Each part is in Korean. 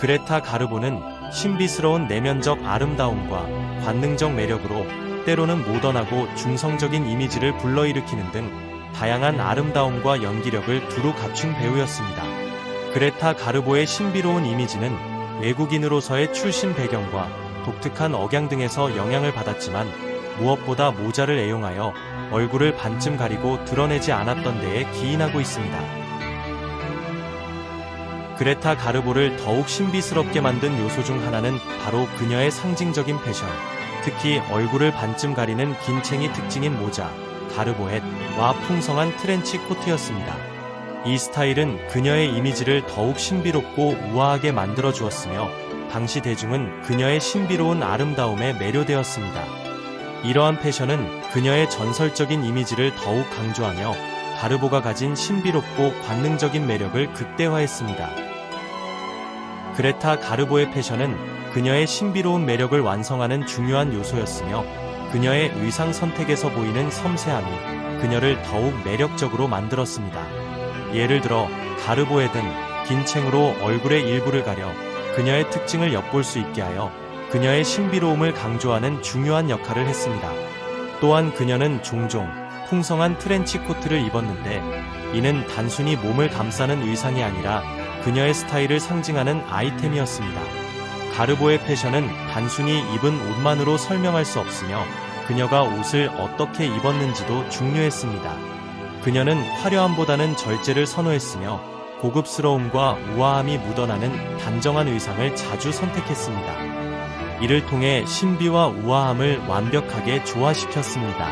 그레타 가르보는 신비스러운 내면적 아름다움과 관능적 매력으로 때로는 모던하고 중성적인 이미지를 불러일으키는 등 다양한 아름다움과 연기력을 두루 갖춘 배우였습니다. 그레타 가르보의 신비로운 이미지는 외국인으로서의 출신 배경과 독특한 억양 등에서 영향을 받았지만 무엇보다 모자를 애용하여 얼굴을 반쯤 가리고 드러내지 않았던 데에 기인하고 있습니다. 그레타 가르보를 더욱 신비스럽게 만든 요소 중 하나는 바로 그녀의 상징적인 패션, 특히 얼굴을 반쯤 가리는 긴 챙이 특징인 모자, 가르보햇과 풍성한 트렌치 코트였습니다. 이 스타일은 그녀의 이미지를 더욱 신비롭고 우아하게 만들어 주었으며 당시 대중은 그녀의 신비로운 아름다움에 매료되었습니다. 이러한 패션은 그녀의 전설적인 이미지를 더욱 강조하며 가르보가 가진 신비롭고 관능적인 매력을 극대화했습니다. 그레타 가르보의 패션은 그녀의 신비로운 매력을 완성하는 중요한 요소였으며 그녀의 의상 선택에서 보이는 섬세함이 그녀를 더욱 매력적으로 만들었습니다. 예를 들어 가르보에든 긴 챙으로 얼굴의 일부를 가려 그녀의 특징을 엿볼 수 있게 하여 그녀의 신비로움을 강조하는 중요한 역할을 했습니다. 또한 그녀는 종종 풍성한 트렌치 코트를 입었는데 이는 단순히 몸을 감싸는 의상이 아니라 그녀의 스타일을 상징하는 아이템이었습니다. 가르보의 패션은 단순히 입은 옷만으로 설명할 수 없으며 그녀가 옷을 어떻게 입었는지도 중요했습니다. 그녀는 화려함보다는 절제를 선호했으며 고급스러움과 우아함이 묻어나는 단정한 의상을 자주 선택했습니다. 이를 통해 신비와 우아함을 완벽하게 조화시켰습니다.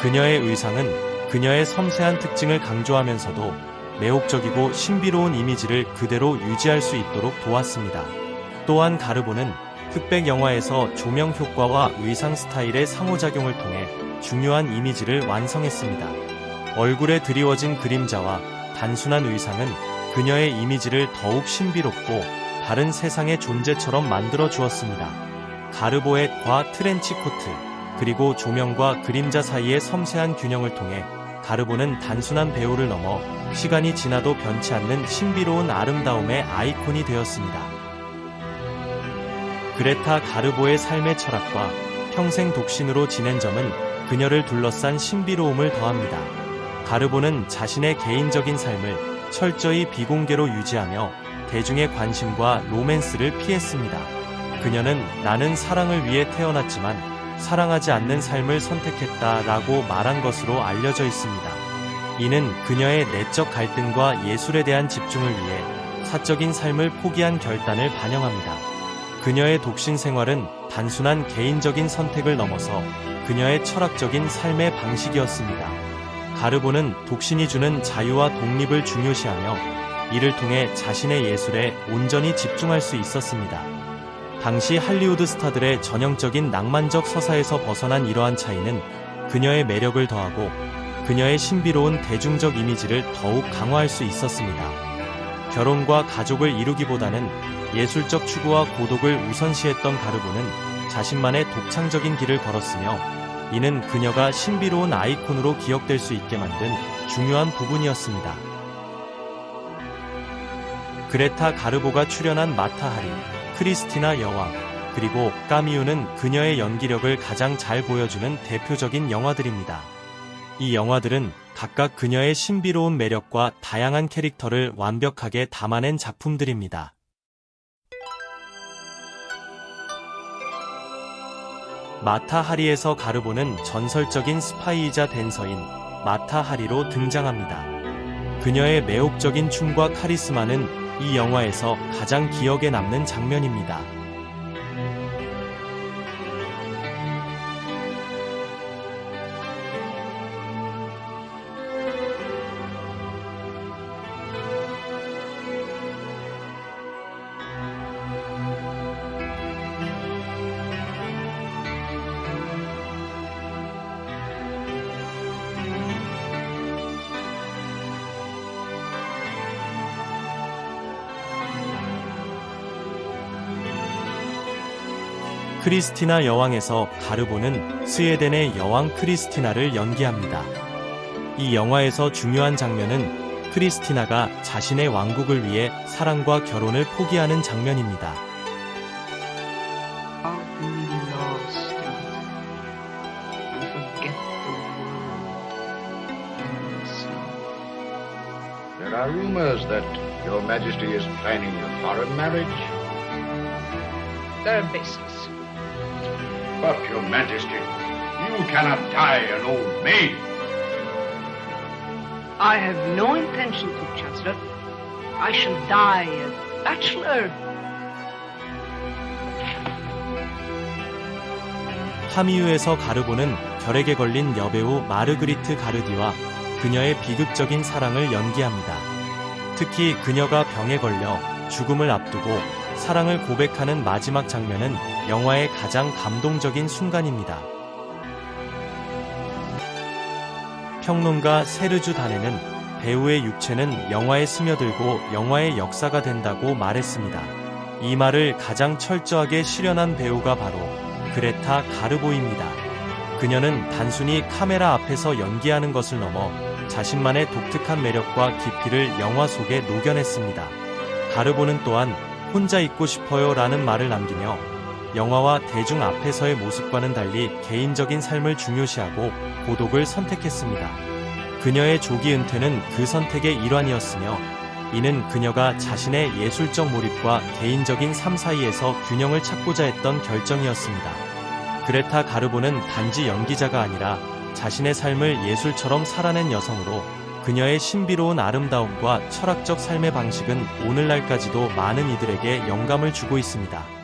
그녀의 의상은 그녀의 섬세한 특징을 강조하면서도 매혹적이고 신비로운 이미지를 그대로 유지할 수 있도록 도왔습니다. 또한 가르보는 흑백 영화에서 조명 효과와 의상 스타일의 상호작용을 통해 중요한 이미지를 완성했습니다. 얼굴에 드리워진 그림자와 단순한 의상은 그녀의 이미지를 더욱 신비롭고 다른 세상의 존재처럼 만들어 주었습니다. 가르보엣과 트렌치 코트, 그리고 조명과 그림자 사이의 섬세한 균형을 통해 가르보는 단순한 배우를 넘어 시간이 지나도 변치 않는 신비로운 아름다움의 아이콘이 되었습니다. 그레타 가르보의 삶의 철학과 평생 독신으로 지낸 점은 그녀를 둘러싼 신비로움을 더합니다. 가르보는 자신의 개인적인 삶을 철저히 비공개로 유지하며 대중의 관심과 로맨스를 피했습니다. 그녀는 나는 사랑을 위해 태어났지만 사랑하지 않는 삶을 선택했다 라고 말한 것으로 알려져 있습니다. 이는 그녀의 내적 갈등과 예술에 대한 집중을 위해 사적인 삶을 포기한 결단을 반영합니다. 그녀의 독신 생활은 단순한 개인적인 선택을 넘어서 그녀의 철학적인 삶의 방식이었습니다. 가르보는 독신이 주는 자유와 독립을 중요시하며 이를 통해 자신의 예술에 온전히 집중할 수 있었습니다. 당시 할리우드 스타들의 전형적인 낭만적 서사에서 벗어난 이러한 차이는 그녀의 매력을 더하고 그녀의 신비로운 대중적 이미지를 더욱 강화할 수 있었습니다. 결혼과 가족을 이루기보다는 예술적 추구와 고독을 우선시했던 가르보는 자신만의 독창적인 길을 걸었으며 이는 그녀가 신비로운 아이콘으로 기억될 수 있게 만든 중요한 부분이었습니다. 그레타 가르보가 출연한 마타 하리, 크리스티나 여왕, 그리고 까미우는 그녀의 연기력을 가장 잘 보여주는 대표적인 영화들입니다. 이 영화들은 각각 그녀의 신비로운 매력과 다양한 캐릭터를 완벽하게 담아낸 작품들입니다. 마타 하리에서 가르보는 전설적인 스파이이자 댄서인 마타 하리로 등장합니다. 그녀의 매혹적인 춤과 카리스마는 이 영화에서 가장 기억에 남는 장면입니다. 크리스티나 여왕에서 가르보는 스웨덴의 여왕 크리스티나를 연기합니다. 이 영화에서 중요한 장면은 크리스티나가 자신의 왕국을 위해 사랑과 결혼을 포기하는 장면입니다. There are rumors that your majesty is planning a foreign marriage. They're. But, your majesty, you cannot die an old maid. I have no intention to, Chancellor. I shall die a bachelor. 하미유에서 가르보는 결핵에 걸린 여배우 마르그리트 가르디와 그녀의 비극적인 사랑을 연기합니다. 특히 그녀가 병에 걸려 죽음을 앞두고 사랑을 고백하는 마지막 장면은 영화의 가장 감동적인 순간입니다. 평론가 세르주 다네는 배우의 육체는 영화에 스며들고 영화의 역사가 된다고 말했습니다. 이 말을 가장 철저하게 실현한 배우가 바로 그레타 가르보입니다. 그녀는 단순히 카메라 앞에서 연기하는 것을 넘어 자신만의 독특한 매력과 깊이를 영화 속에 녹여냈습니다. 가르보는 또한 혼자 있고 싶어요 라는 말을 남기며 영화와 대중 앞에서의 모습과는 달리 개인적인 삶을 중요시하고 고독을 선택했습니다. 그녀의 조기 은퇴는 그 선택의 일환이었으며 이는 그녀가 자신의 예술적 몰입과 개인적인 삶 사이에서 균형을 찾고자 했던 결정이었습니다. 그레타 가르보는 단지 연기자가 아니라 자신의 삶을 예술처럼 살아낸 여성으로 그녀의 신비로운 아름다움과 철학적 삶의 방식은 오늘날까지도 많은 이들에게 영감을 주고 있습니다.